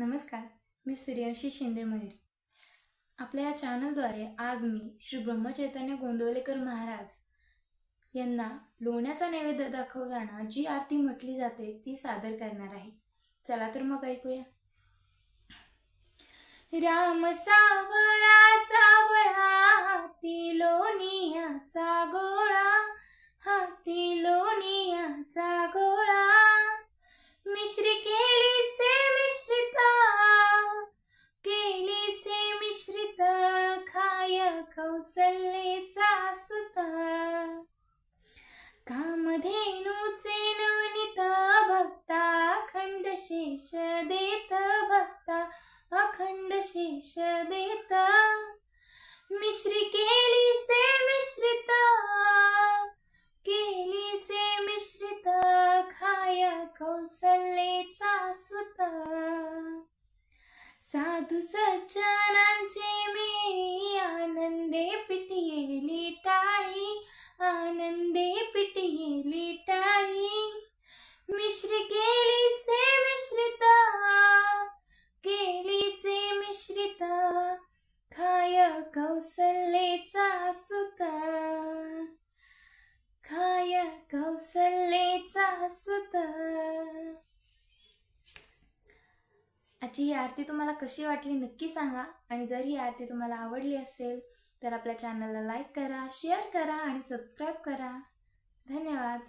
नमस्कार मी सूर्यांशी शिंदे मयूर. आपल्या या चॅनलद्वारे आज मी श्री ब्रह्मचैतन्य गोंदवलेकर महाराज यांना लोण्याचा नैवेद्य दाखवताना जी आरती म्हटली जाते ती सादर करणार आहे. चला तर मग ऐकूया. राम सावळा कौसल्येचा सुता कामधेनूचे नवनीत भक्ता अखंड शेष देत भक्ता अखंड शेष देत. मिश्री केली से मिश्रित केली से मिश्रित खाय कौसल्येचा सुत साधू सज्जनांचे मी मिश्र केली से मिश्रित केली से मिश्रित. खाय कौसल्येचा सुत खाय कौसल्येचा सुत. आजची ही आरती तुम्हाला कशी वाटली नक्की सांगा. आणि जर ही आरती तुम्हाला आवडली असेल तर आपल्या चॅनलला लाईक करा शेअर करा आणि सबस्क्राईब करा. धन्यवाद.